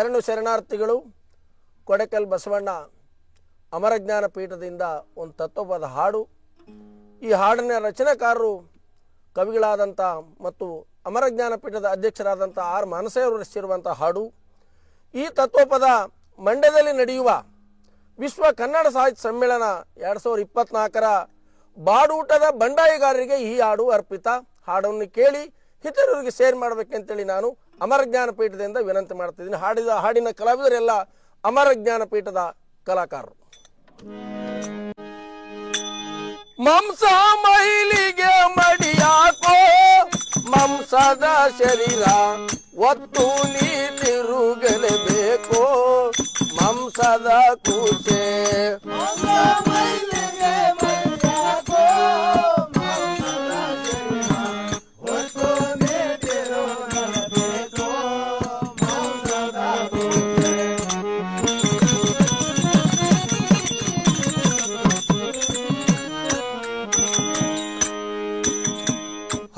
ಶರಣು ಶರಣಾರ್ಥಿಗಳು, ಕೊಡಕಲ್ ಬಸವಣ್ಣ ಅಮರಜ್ಞಾನ ಪೀಠದಿಂದ ಒಂದು ತತ್ವಪದ ಹಾಡು. ಈ ಹಾಡಿನ ರಚನೆಕಾರರು ಕವಿಗಳಾದಂಥ ಮತ್ತು ಅಮರಜ್ಞಾನ ಪೀಠದ ಅಧ್ಯಕ್ಷರಾದಂಥ ಆರ್ ಮಾನಸೆಯವರು ರಚಿಸಿರುವಂಥ ಹಾಡು. ಈ ತತ್ವಪದ ಮಂಡ್ಯದಲ್ಲಿ ನಡೆಯುವ ವಿಶ್ವ ಕನ್ನಡ ಸಾಹಿತ್ಯ ಸಮ್ಮೇಳನ ಎರಡು ಸಾವಿರದ ಇಪ್ಪತ್ನಾಲ್ಕರ ಬಾಡೂಟದ ಬಂಡಾಯಿಗಾರರಿಗೆ ಈ ಹಾಡು ಅರ್ಪಿತ. ಹಾಡನ್ನು ಕೇಳಿ ಇತರರಿಗೆ ಸೇರ್ ಮಾಡಬೇಕಂತೇಳಿ ನಾನು ಅಮರ ಜ್ಞಾನಪೀಠದಿಂದ ವಿನಂತಿ ಮಾಡ್ತಿದ್ದೀನಿ. ಹಾಡಿದ, ಹಾಡಿನ ಕಲಾವಿದರೆಲ್ಲ ಅಮರ ಜ್ಞಾನಪೀಠದ ಕಲಾಕಾರರು. ಮಾಂಸ ಮೈಲಿಗೆ ಮಡಿಯಾಕೋ ಮಾಂಸದ ಶರೀರ ಒತ್ತು ನೀ ತಿರುಗಲೇಬೇಕು ಮಾಂಸದ ಕೂಸೆ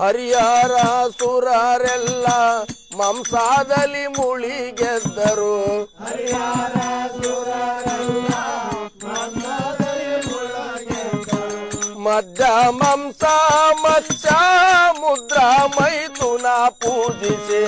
ಹರಿಹರ ಸುರರೆಲ್ಲ ಮುಳಿ ಮುಳಿಗೆದ್ದರು ಮಜ್ಜ ಮಾಂಸ ಮಚ್ಚ ಮುದ್ರಾ ಮೈಥುನ ಪೂಜಿಸಿ.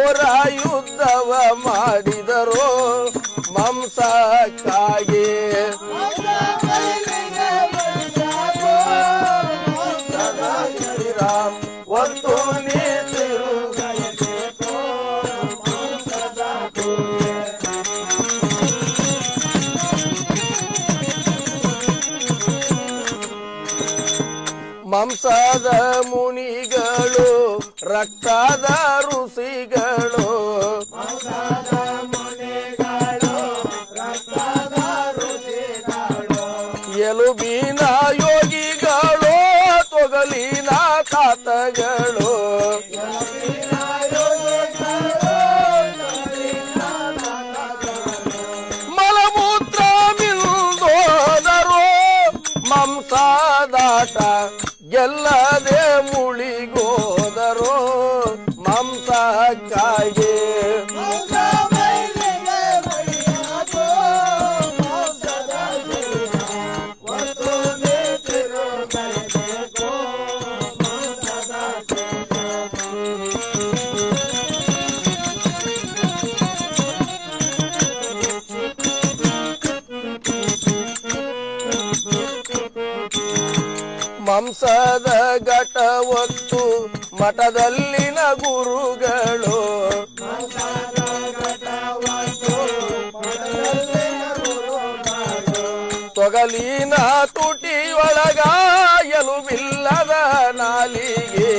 ಘೋರ ಯುದ್ಧವ ಮಾಡಿದರು. ಮಾಂಸಕ್ಕಾಗಿ ಮಾಂಸದ ಮುನಿಗಳು ರಕ್ತದ ಋಷಿಗಳು எல்லாதே முழிகும் ಮಾಂಸದ ಘಟ ಒತ್ತು ಮಠದಲ್ಲಿನ ಗುರುಗಳು. ತೊಗಲಿನ ಒಳಗ ಎಲುಬಿಲ್ಲದ ನಾಲಿಗೆ.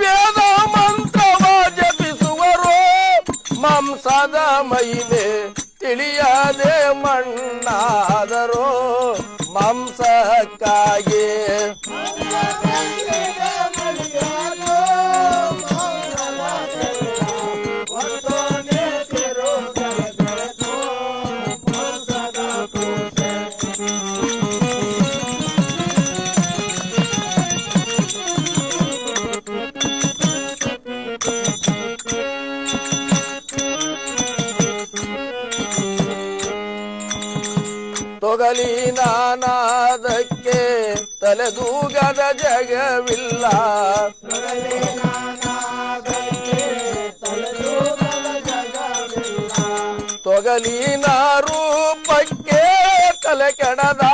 ವೇದ ಮಂತ್ರವ ಜಪಿಸುವರು ಮಾಂಸದ ಮೈನೆ ತಿಳಿಯದೆ ಮಣ್ಣಾದರೂ ಮಾಂಸಕ್ಕಾಗಿ ತೊಗಲಿ ನಾನಾದಕ್ಕೆ ತಲೆದೂಗದ ಜಗವಿಲ್ಲ ತೊಗಲಿನ ರೂಪಕ್ಕೆ ತಲೆ ಕೆಡದ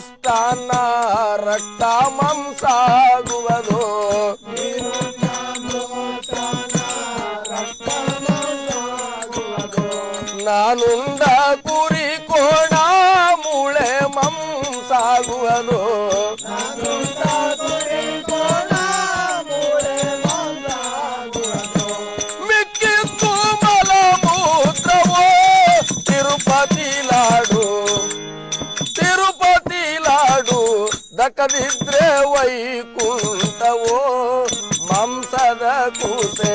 ದುಷ್ಟಾನ ರಕ್ತ ಮಾಂಸಾಗುವುದು ನಾನುಂದ ಕುರಿ ಕೋಣ ಮೂಳೆ ಮಾಂಸಾಗುವುದು ದಕ್ಕದಿದ್ರೆ ವೈಕುಂಠವೋ ಮಾಂಸದ ಕೂಸೆ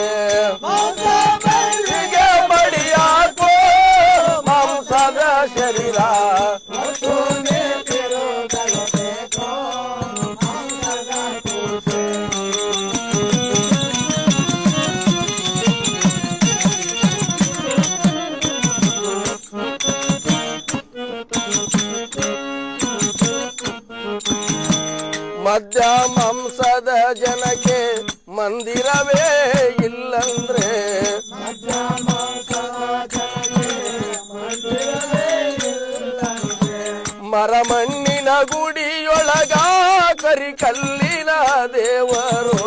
ಮಧ್ಯ ಮಾಂಸದ ಜನಕ್ಕೆ ಮಂದಿರವೇ ಇಲ್ಲಂದ್ರೆ? ಮರಮಣ್ಣಿನ ಗುಡಿಯೊಳಗ ಕರಿಕಲ್ಲಿನ ದೇವರು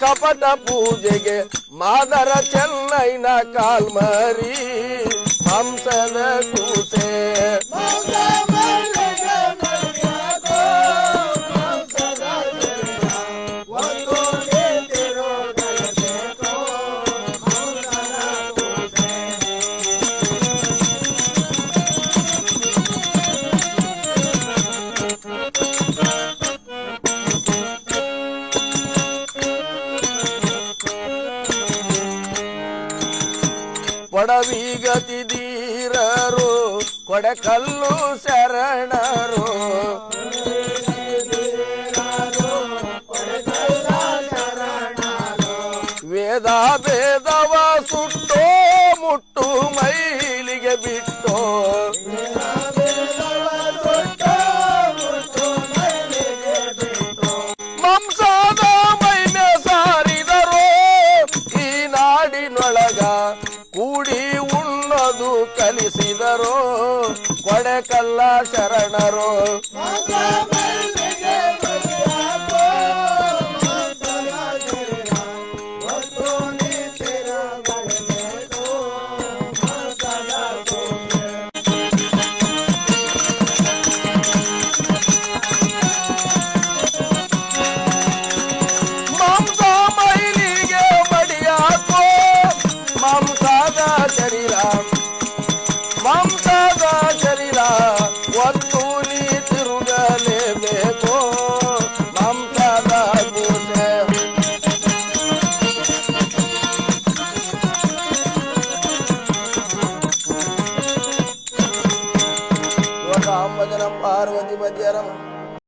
ಕಪಟ ಪೂಜೆಗೆ ಮಾದರ ಚೆನ್ನೈನ ಕಾಲ್ಮರಿ ಮಾಂಸದ ಕೂಸೆ. కొడకల్లు శరణరు. వేదాభి ಶರಣರು ಮಾಂಸ